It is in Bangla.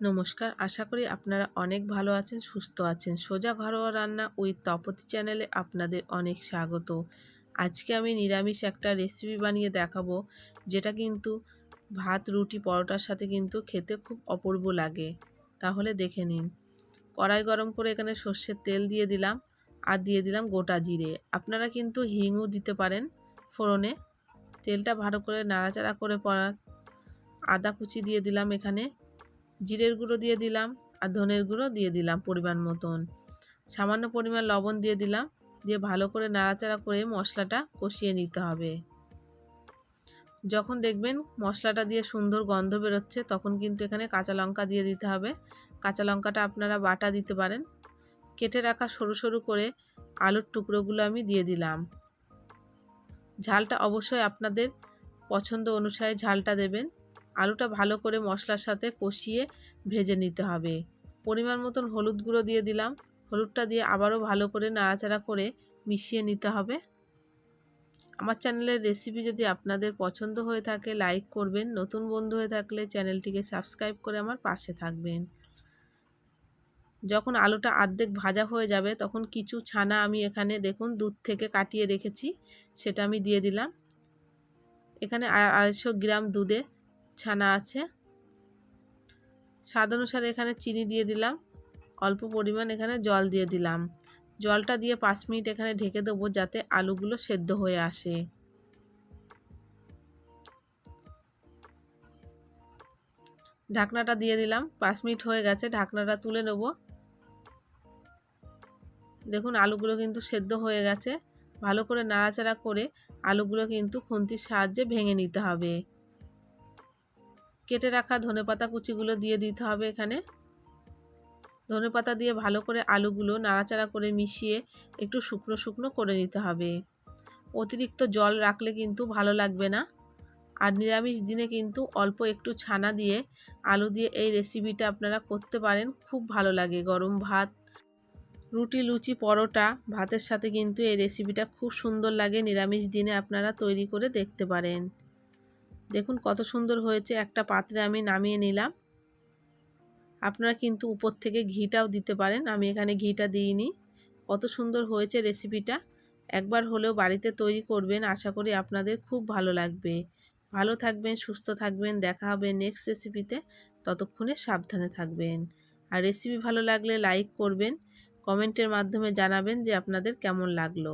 নমস্কার। আশা করি আপনারা অনেক ভালো আছেন, সুস্থ আছেন। সোজা ঘরোয়া রান্না উইথ তপতি চ্যানেলে আপনাদের অনেক স্বাগত। আজকে আমি নিরামিষ একটা রেসিপি বানিয়ে দেখাবো, যেটা কিন্তু ভাত, রুটি, পরোটার সাথে কিন্তু খেতে খুব অপূর্ব লাগে। তাহলে দেখে নিন। কড়াই গরম করে এখানে সর্ষের তেল দিয়ে দিলাম আর দিয়ে দিলাম গোটা জিরে। আপনারা কিন্তু হিংও দিতে পারেন ফোড়নে। তেলটা ভালো করে নাড়াচাড়া করে পড়ার আদা কুচি দিয়ে দিলাম এখানে। জিরের গুঁড়ো দিয়ে দিলাম আর ধনের গুঁড়ো দিয়ে দিলাম পরিমাণ মতন। সামান্য পরিমাণ লবণ দিয়ে দিলাম, দিয়ে ভালো করে নাড়াচাড়া করে মশলাটা কষিয়ে নিতে হবে। যখন দেখবেন মশলাটা দিয়ে সুন্দর গন্ধ বেরোচ্ছে, তখন কিন্তু এখানে কাঁচা লঙ্কা দিয়ে দিতে হবে। কাঁচা লঙ্কাটা আপনারা বাটা দিতে পারেন। কেটে রাখা সরু সরু করে আলুর টুকরোগুলো আমি দিয়ে দিলাম। ঝালটা অবশ্যই আপনাদের পছন্দ অনুসারে ঝালটা দেবেন। আলুটা ভালো করে মশলার সাথে কষিয়ে ভেজে নিতে হবে। পরিমাণ মতন হলুদ গুঁড়ো দিয়ে দিলাম। হলুদটা দিয়ে আবারও ভালো করে নাড়াচাড়া করে মিশিয়ে নিতে হবে। আমার চ্যানেলের রেসিপি যদি আপনাদের পছন্দ হয়ে থাকে, লাইক করবেন। নতুন বন্ধু হয়ে থাকলে চ্যানেলটিকে সাবস্ক্রাইব করে আমার পাশে থাকবেন। যখন আলুটা আর্ধেক ভাজা হয়ে যাবে, তখন কিছু ছানা আমি এখানে দেখুন দুধ থেকে কাটিয়ে রেখেছি, সেটা আমি দিয়ে দিলাম। এখানে আড়াইশো গ্রাম দুধে ছানা আছে। স্বাদ অনুসারে এখানে চিনি দিয়ে দিলাম। অল্প পরিমাণ এখানে জল দিয়ে দিলাম। জলটা দিয়ে পাঁচ মিনিট এখানে ঢেকে দেবো যাতে আলুগুলো সেদ্ধ হয়ে আসে। ঢাকনাটা দিয়ে দিলাম। পাঁচ মিনিট হয়ে গেছে, ঢাকনাটা তুলে নেব। দেখুন, আলুগুলো কিন্তু সেদ্ধ হয়ে গেছে। ভালো করে নাড়াচাড়া করে আলুগুলো কিন্তু খুন্তির সাহায্যে ভেঙে নিতে হবে। কেটে রাখা ধনেপাতা কুচিগুলো দিয়ে দিতে হবে এখানে। ধনেপাতা দিয়ে ভালো করে আলুগুলো নাড়াচাড়া করে মিশিয়ে একটু শুকনো শুকনো করে নিতে হবে। অতিরিক্ত জল রাখলে কিন্তু ভালো লাগবে না। আর নিরামিষ দিনে কিন্তু অল্প একটু ছানা দিয়ে আলু দিয়ে এই রেসিপিটা আপনারা করতে পারেন, খুব ভালো লাগে। গরম ভাত, রুটি, লুচি, পরোটা, ভাতের সাথে কিন্তু এই রেসিপিটা খুব সুন্দর লাগে। নিরামিষ দিনে আপনারা তৈরি করে দেখতে পারেন। দেখুন কত সুন্দর হয়েছে। একটা পাত্রে আমি নামিয়ে নিলাম। আপনারা কিন্তু উপর থেকে ঘিটাও দিতে পারেন। আমি এখানে ঘিটা দিইনি। কত সুন্দর হয়েছে রেসিপিটা। একবার হলেও বাড়িতে তৈরি করবেন। আশা করি আপনাদের খুব ভালো লাগবে। ভালো থাকবেন, সুস্থ থাকবেন। দেখা হবে নেক্সট রেসিপিতে ততক্ষণে সাবধানে থাকবেন। আর রেসিপি ভালো লাগলে লাইক করবেন। কমেন্টের মাধ্যমে জানাবেন যে আপনাদের কেমন লাগল।